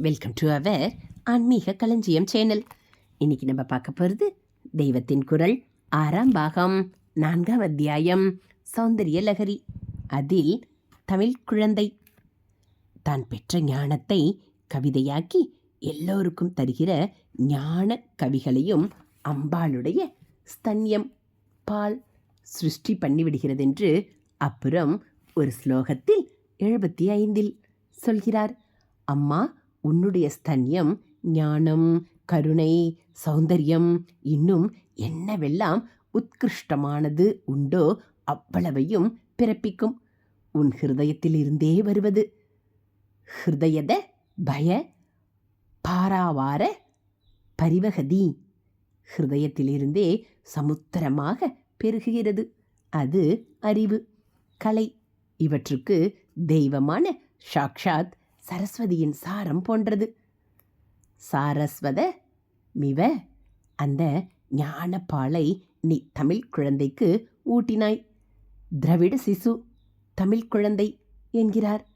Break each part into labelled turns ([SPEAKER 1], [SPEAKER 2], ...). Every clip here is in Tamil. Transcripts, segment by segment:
[SPEAKER 1] வெல்கம் டு அவர் ஆன்மீக களஞ்சியம் சேனல். இன்னைக்கு நம்ம பார்க்க போகிறது தெய்வத்தின் குரல் ஆறாம் பாகம் நான்காம் அத்தியாயம் சௌந்தரிய லகரி. அதில் தமிழ் குழந்தை. தான் பெற்ற ஞானத்தை கவிதையாக்கி எல்லோருக்கும் தருகிற ஞான கவிகளையும் அம்பாளுடைய ஸ்தன்யம் பால் சிருஷ்டி பண்ணிவிடுகிறதென்று அப்புறம் ஒரு ஸ்லோகத்தில் எழுபத்தி ஐந்தில் சொல்கிறார். அம்மா உன்னுடைய ஸ்தன்யம் ஞானம் கருணை சௌந்தரியம் இன்னும் என்னவெல்லாம் உத்கிருஷ்டமானது உண்டோ அவ்வளவையும் பிறப்பிக்கும். உன் ஹிருதயத்திலிருந்தே வருவது. ஹிருதயத பய பாராவார பரிவகதி. ஹிருதயத்திலிருந்தே சமுத்திரமாக பெருகுகிறது. அது அறிவு கலை. இவற்றுக்கு தெய்வமான சாக்ஷாத் சரஸ்வதியின் சாரம் போன்றது. சாரஸ்வத மிவ அந்த ஞானப்பாலை நீ தமிழ் குழந்தைக்கு ஊட்டினாய். திரவிட சிசு தமிழ் குழந்தை என்கிறார்.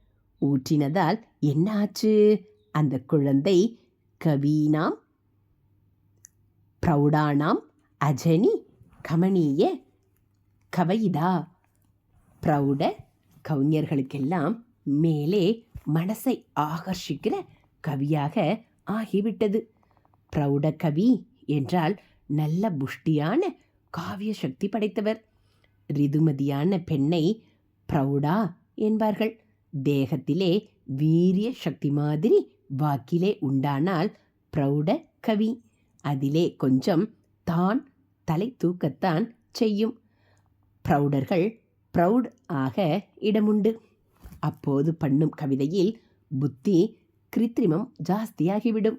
[SPEAKER 1] ஊற்றினதால் என்ன ஆச்சு? அந்த குழந்தை கவீனாம் பிரௌடானாம் அஜனி கமனீய கவைதா. பிரௌட கவிஞர்களுக்கெல்லாம் மேலே மனசை ஆகர்ஷிக்கிற கவியாக ஆகிவிட்டது. பிரௌட கவி என்றால் நல்ல புஷ்டியான காவிய சக்தி படைத்தவர். ரிதுமதியான பெண்ணை பிரௌடா என்பார்கள். தேகத்திலே வீரிய சக்தி மாதிரி வாக்கிலே உண்டானால் பிரௌட கவி. அதிலே கொஞ்சம் தான் தலை தூக்கத்தான் செய்யும். பிரௌடர்கள் ப்ரௌட் ஆக இடமுண்டு. அப்போது பண்ணும் கவிதையில் புத்தி கிருத்திரிமம் ஜாஸ்தியாகிவிடும்.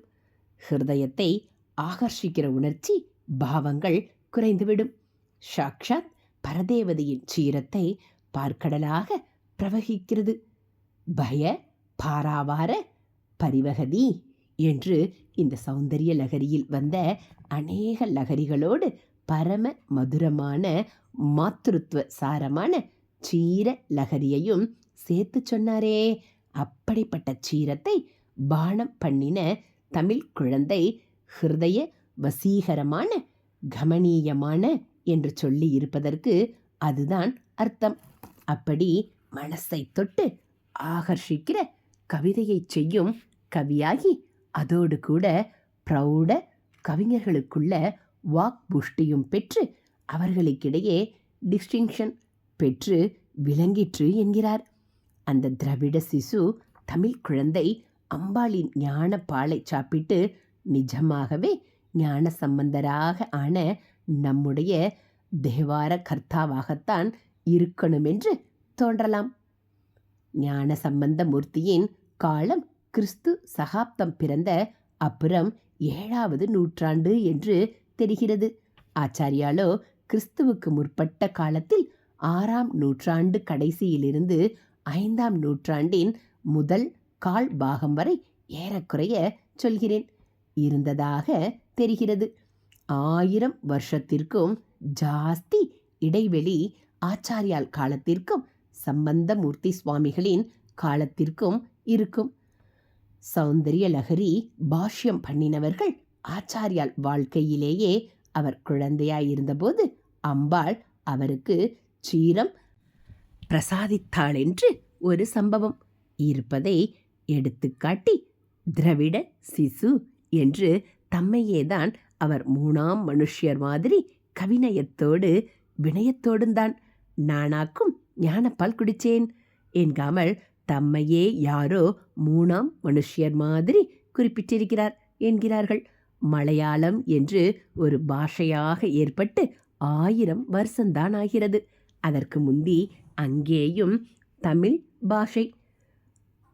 [SPEAKER 1] ஹிருதயத்தை ஆகர்ஷிக்கிற உணர்ச்சி பாவங்கள் குறைந்துவிடும். சாக்ஷாத் பரதேவதையின் சீரத்தை பார்க்கடலாக பிரவகிக்கிறது. பய பாராவார பரிவகதி என்று இந்த சௌந்தரிய லகரியில் வந்த அநேக லகரிகளோடு பரம மதுரமான மாத்திருத்துவ சாரமான சீர லகரியையும் சேர்த்து சொன்னாரே. அப்படிப்பட்ட சீரத்தை பானம் பண்ணின தமிழ் குழந்தை ஹிருதய வசீகரமான கமனீயமான என்று சொல்லி இருப்பதற்கு அதுதான் அர்த்தம். அப்படி மனசை தொட்டு ஆகர்ஷிக்கிற கவிதையை செய்யும் கவியாகி அதோடு கூட பிரௌட கவிஞர்களுக்குள்ள வாக் புஷ்டியும் பெற்று அவர்களுக்கிடையே டிஸ்டிங்ஷன் பெற்று விளங்கிற்று என்கிறார். அந்த திராவிட சிசு தமிழ் குழந்தை அம்பாளின் ஞான பாலை சாப்பிட்டு நிஜமாகவே ஞான சம்பந்தராக ஆன நம்முடைய தேவார கர்த்தாவாகத்தான் இருக்கணுமென்று தோன்றலாம். ஞான சம்பந்த மூர்த்தியின் காலம் கிறிஸ்து சகாப்தம் பிறந்த அப்புறம் ஏழாவது நூற்றாண்டு என்று தெரிகிறது. ஆச்சாரியாலோ கிறிஸ்துவுக்கு முற்பட்ட காலத்தில் ஆறாம் நூற்றாண்டு கடைசியிலிருந்து ஐந்தாம் நூற்றாண்டின் முதல் கால் பாகம் வரை ஏறக்குறைய சொல்கிறேன். இருந்ததாக தெரிகிறது. ஆயிரம் வருஷத்திற்கும் ஜாஸ்தி இடைவெளி ஆச்சாரியால் காலத்திற்கும் சம்பந்தமூர்த்தி சுவாமிகளின் காலத்திற்கும் இருக்கும். சௌந்தரிய லகரி பாஷ்யம் பண்ணினவர்கள் ஆச்சாரியால் வாழ்க்கையிலேயே அவர் குழந்தையாயிருந்தபோது அம்பாள் அவருக்கு சீரம் பிரசாதித்தாள் என்று ஒரு சம்பவம். இருப்பதை எடுத்துக்காட்டி திரவிட சிசு என்று தம்மையேதான் அவர் மூணாம் மனுஷியர் மாதிரி கவிநயத்தோடு வினயத்தோடும் தான் நானாக்கும் ஞானப்பால் குடிச்சேன். என்காமல் தம்மையே யாரோ மூணாம் மனுஷ்யர் மாதிரி குறிப்பிட்டிருக்கிறார் என்கிறார்கள். மலையாளம் என்று ஒரு பாஷையாக ஏற்பட்டு ஆயிரம் வருஷந்தான் ஆகிறது. அதற்கு முந்தி அங்கேயும் தமிழ் பாஷை.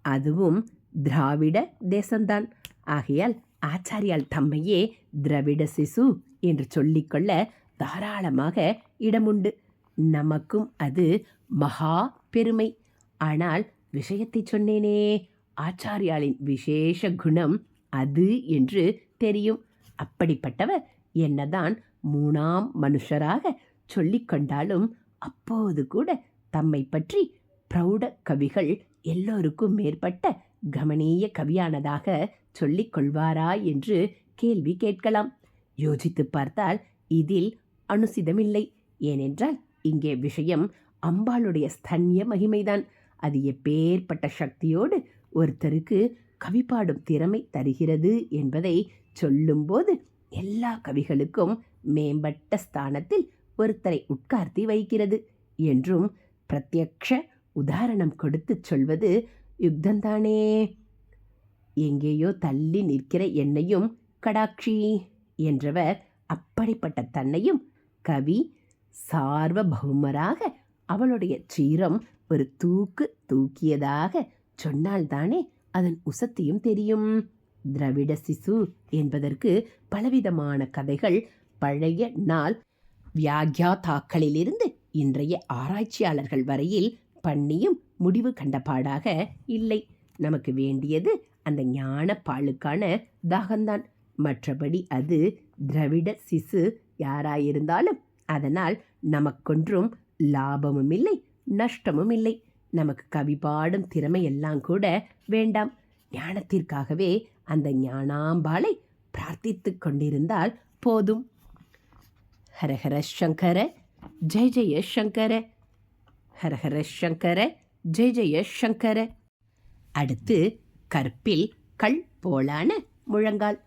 [SPEAKER 1] அதுவும் திராவிட தேசம்தான். ஆகையால் ஆச்சாரியால் தம்மையே திராவிட சிசு என்று சொல்லிக்கொள்ள தாராளமாக இடமுண்டு. நமக்கும் அது மகா பெருமை. ஆனால் விஷயத்தை சொன்னேனே ஆச்சாரியாலின் விசேஷ குணம் அது என்று தெரியும். அப்படிப்பட்டவர் என்னதான் மூணாம் மனுஷராக சொல்லிக்கொண்டாலும் அப்போது கூட தம்மை பற்றி பிரௌட கவிகள் எல்லோருக்கும் மேற்பட்ட கமனீய கவியானதாக சொல்லிக் கொள்வாரா என்று கேள்வி கேட்கலாம். யோசித்து பார்த்தால் இதில் அனுசிதமில்லை. ஏனென்றால் இங்கே விஷயம் அம்பாளுடைய ஸ்தன்ய மகிமைதான். அது எப்பேற்பட்ட சக்தியோடு ஒருத்தருக்கு கவி பாடும் திறமை தருகிறது என்பதை சொல்லும்போது எல்லா கவிகளுக்கும் மேம்பட்ட ஸ்தானத்தில் ஒருத்தரை உட்கார்த்தி வைக்கிறது என்றும் பிரத்யக்ஷ உதாரணம் கொடுத்து சொல்வது யுக்தந்தானே. எங்கேயோ தள்ளி நிற்கிற என்னையும் கடாட்சி என்றவர் அப்படிப்பட்ட தன்னையும் கவி சார்வபௌமராக அவளுடைய சீரம் ஒரு தூக்கு தூக்கியதாக சொன்னால்தானே அதன் உசத்தியும் தெரியும். திரவிட சிசு என்பதற்கு பலவிதமான கதைகள் பழைய நாள் வியாக்யாதாக்களிலிருந்து இன்றைய ஆராய்ச்சியாளர்கள் வரையில் பண்ணியும் முடிவு கண்டபாடாக இல்லை. நமக்கு வேண்டியது அந்த ஞான பாலுக்கான தாகம்தான். மற்றபடி அது திரவிட சிசு யாராயிருந்தாலும் அதனால் நமக்கொன்றும் லாபமும் இல்லை நஷ்டமும் இல்லை நமக்கு கவி பாடும் திறமையெல்லாம் கூட வேண்டாம். ஞானத்திற்காகவே அந்த ஞானாம்பாளை பிரார்த்தித்து கொண்டிருந்தால் போதும். ஹரஹர சங்கர ஜெய் ஜெய சங்கர. ஹரஹர சங்கர ஜெய் ஜெய சங்கர. அடுத்து கற்பில் கல் போலான முழங்கால்.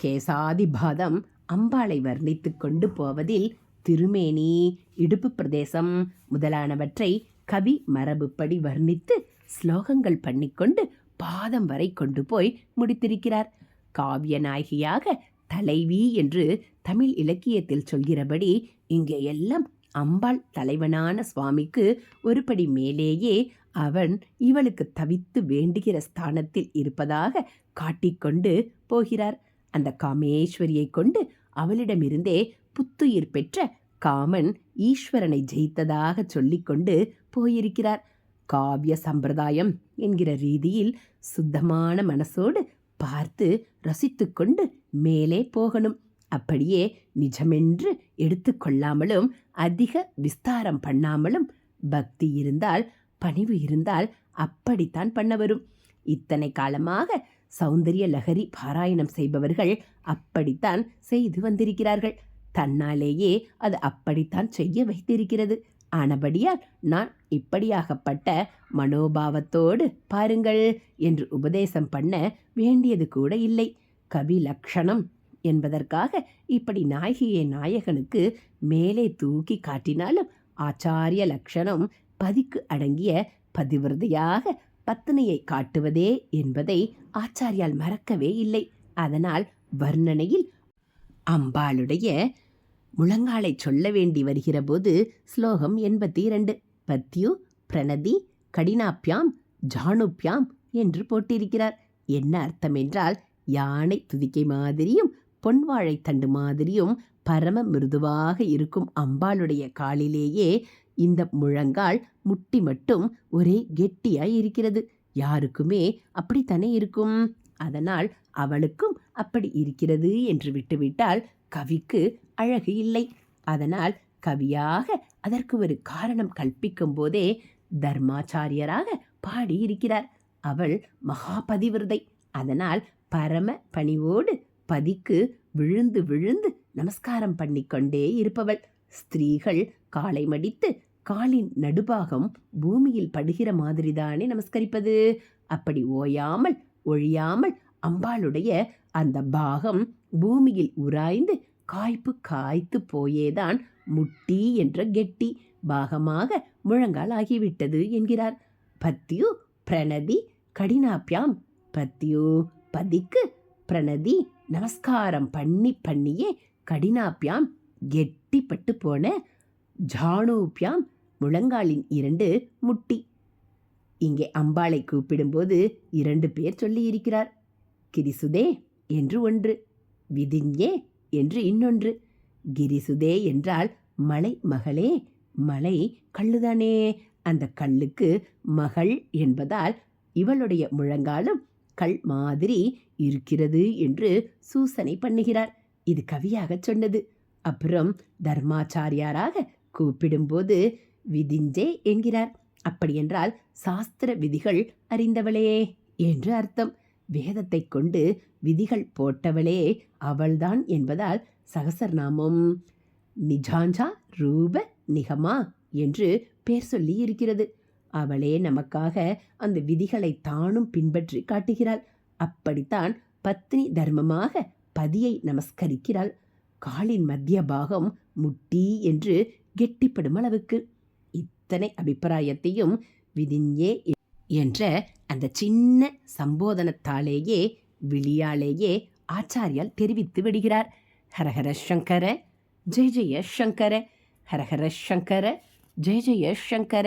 [SPEAKER 1] கேசாதிபாதம் அம்பாளை வர்ணித்து கொண்டு போவதில் திருமேனி இடுப்பு பிரதேசம் முதலானவற்றை கவி மரபுப்படி வர்ணித்து ஸ்லோகங்கள் பண்ணிக்கொண்டு பாதம் வரை கொண்டு போய் முடித்திருக்கிறார். காவிய நாயகியாக தலைவி என்று தமிழ் இலக்கியத்தில் சொல்கிறபடி இங்கே எல்லாம் அம்பாள் தலைவனான சுவாமிக்கு ஒருபடி மேலேயே அவன் இவளுக்கு தவித்து வேண்டுகிற ஸ்தானத்தில் இருப்பதாக காட்டிக்கொண்டு போகிறார். அந்த காமேஸ்வரியை கொண்டு அவளிடமிருந்தே புத்துயிர் பெற்ற காமன் ஈஸ்வரனை ஜெயித்ததாக சொல்லிக்கொண்டு போயிருக்கிறார். காவிய சம்பிரதாயம் என்கிற ரீதியில் சுத்தமான மனசோடு பார்த்து ரசித்துக்கொண்டு மேலே போகணும். அப்படியே நிஜமென்று எடுத்துக்கொள்ளாமலும் அதிக விஸ்தாரம் பண்ணாமலும் பக்தி இருந்தால் பணிவு இருந்தால் அப்படித்தான் பண்ண வரும். இத்தனை காலமாக சௌந்தரிய லகரி பாராயணம் செய்பவர்கள் அப்படித்தான் செய்து வந்திருக்கிறார்கள். தன்னாலேயே அது அப்படித்தான் செய்ய வைத்திருக்கிறது. ஆனபடியால் நான் இப்படியாகப்பட்ட மனோபாவத்தோடு பாருங்கள் என்று உபதேசம் பண்ண வேண்டியது கூட இல்லை. கவி லக்ஷணம் என்பதற்காக இப்படி நாயகியை நாயகனுக்கு மேலே தூக்கி காட்டினாலும் ஆச்சாரிய லக்ஷணம் பதிக்கு அடங்கிய பதிவிரதையாக பத்தினியை காட்டுவதே என்பதை ஆச்சாரியால் மறக்கவே இல்லை. அதனால் வர்ணனையில் அம்பாளுடைய முழங்காலை சொல்ல வேண்டி வருகிற போது ஸ்லோகம் எண்பத்தி இரண்டு பத்யு பிரணதி கடினாப்பியாம் ஜானுப்பியாம் என்று போட்டிருக்கிறார். என்ன அர்த்தம் என்றால் யானை துதிக்கை மாதிரியும் பொன்வாழை தண்டு மாதிரியும் பரம மிருதுவாக இருக்கும் அம்பாளுடைய காலிலேயே இந்த முழங்கால் முட்டி மட்டும் ஒரே கெட்டியாய் இருக்கிறது. யாருக்குமே அப்படித்தானே இருக்கும்? அதனால் அவளுக்கும் அப்படி இருக்கிறது என்று விட்டுவிட்டால் கவிக்கு அழகு இல்லை. அதனால் கவியாக அதற்கு ஒரு காரணம் கல்பிக்கும் போதே தர்மாச்சாரியராக பாடியிருக்கிறார். அவள் மகாபதிவிரதை. அதனால் பரம பணிவோடு பதிக்கு விழுந்து விழுந்து நமஸ்காரம் பண்ணிக்கொண்டே இருப்பவள். ஸ்திரீகள் காலை மடித்து காலின் நடுபாகம் பூமியில் படுகிற மாதிரிதானே நமஸ்கரிப்பது. அப்படி ஓயாமல் ஒழியாமல் அம்பாளுடைய அந்த பாகம் பூமியில் உராய்ந்து காய்ப்பு காய்த்து போயேதான் முட்டி என்ற கெட்டி பாகமாக முழங்கால் ஆகிவிட்டது என்கிறார். பத்யு பிரணதி கடினாப்பியாம் பத்யு பதிக்கு பிரணதி நமஸ்காரம் பண்ணி பண்ணியே கடினாப்பியாம் கெட்டிப்பட்டு போன ஜானூப்பியாம் முழங்காலின் இரண்டு முட்டி. இங்கே அம்பாளை கூப்பிடும்போது இரண்டு பேர் சொல்லியிருக்கிறார். கிரிசுதே என்று ஒன்று விதிஞ்சே என்று இன்னொன்று. கிரிசுதே என்றால் மலை மகளே மலை கல்லுதானே அந்த கல்லுக்கு மகள் என்பதால் இவளுடைய முழங்காலும் கல் மாதிரி இருக்கிறது என்று சூசனை பண்ணுகிறார். இது கவியாக சொன்னது. அப்புறம் தர்மாச்சாரியாராக கூப்பிடும்போது விதிஞ்சே என்கிறார். அப்படியென்றால் சாஸ்திர விதிகள் அறிந்தவளே என்று அர்த்தம். வேதத்தை கொண்டு விதிகள் போட்டவளே அவள்தான் என்பதால் சகசர்நாமம் நிஜாஞ்சா ரூப நிகமா என்று பேர் சொல்லி இருக்கிறது அவளே நமக்காக அந்த விதிகளை தானும் பின்பற்றி காட்டுகிறாள். அப்படித்தான் பத்னி தர்மமாக பதியை நமஸ்கரிக்கிறாள். காலின் மத்திய பாகம் முட்டி என்று கெட்டிப்படும் அளவுக்கு இத்தனை அபிப்பிராயத்தையும் விதிஞ்சே என்ற அந்த சின்ன சம்போதனத்தாலேயே விழியாலேயே ஆச்சாரியால் தெரிவித்து விடுகிறார். ஹரஹர சங்கர ஜெய ஜெய சங்கர ஹரஹர சங்கர ஜெய ஜெய சங்கர.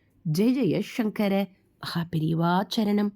[SPEAKER 1] ஜெய ஜெய சங்கர மகாபிரிவா சரணம்.